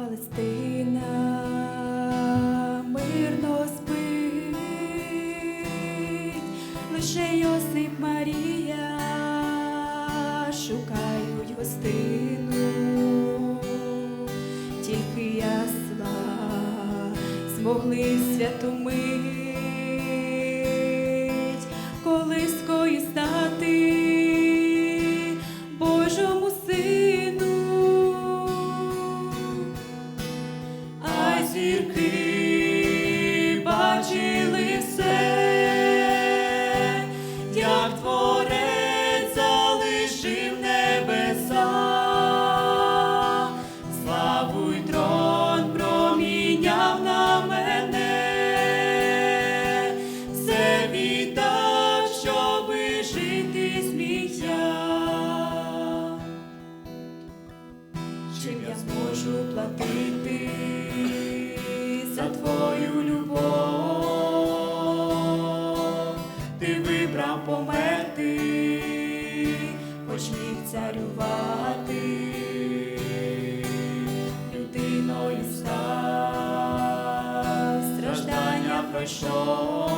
Палестина мирно спить, лише Йосип Марія шукають гостину, тільки ясла змогли святу мить зірки бачили все, як творець залишив небеса, славу й трон проміняв на мене, все віддав, щоби жити зміг я. Чим я зможу платити за твою любов? Ти вибрав померти, хоч міг царювати, людиною став, страждання пройшов,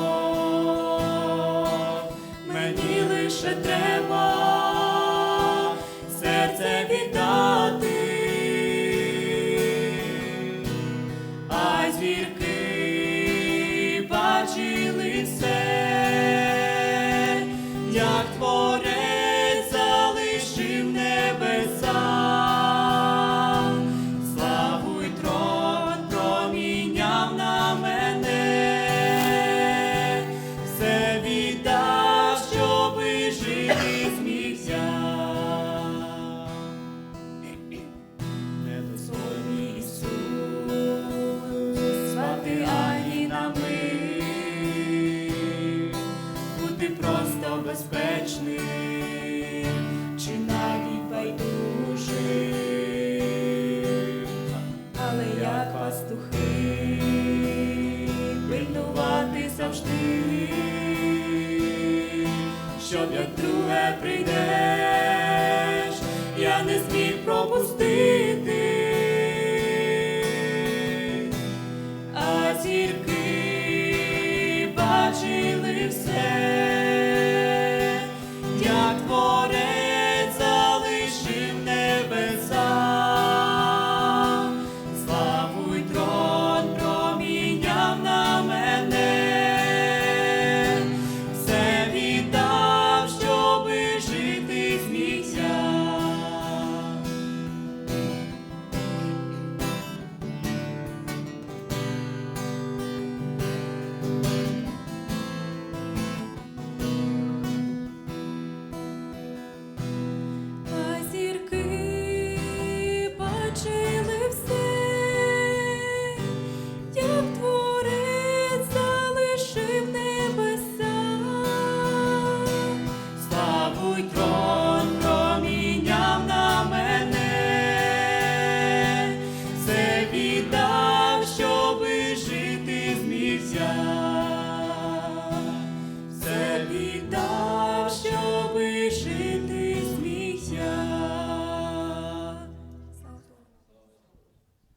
мені лише треба зірки бачили все, як творець як пастухи пильнувати завжди, щоб як друге прийдеш, я не зміг пропустити, vida.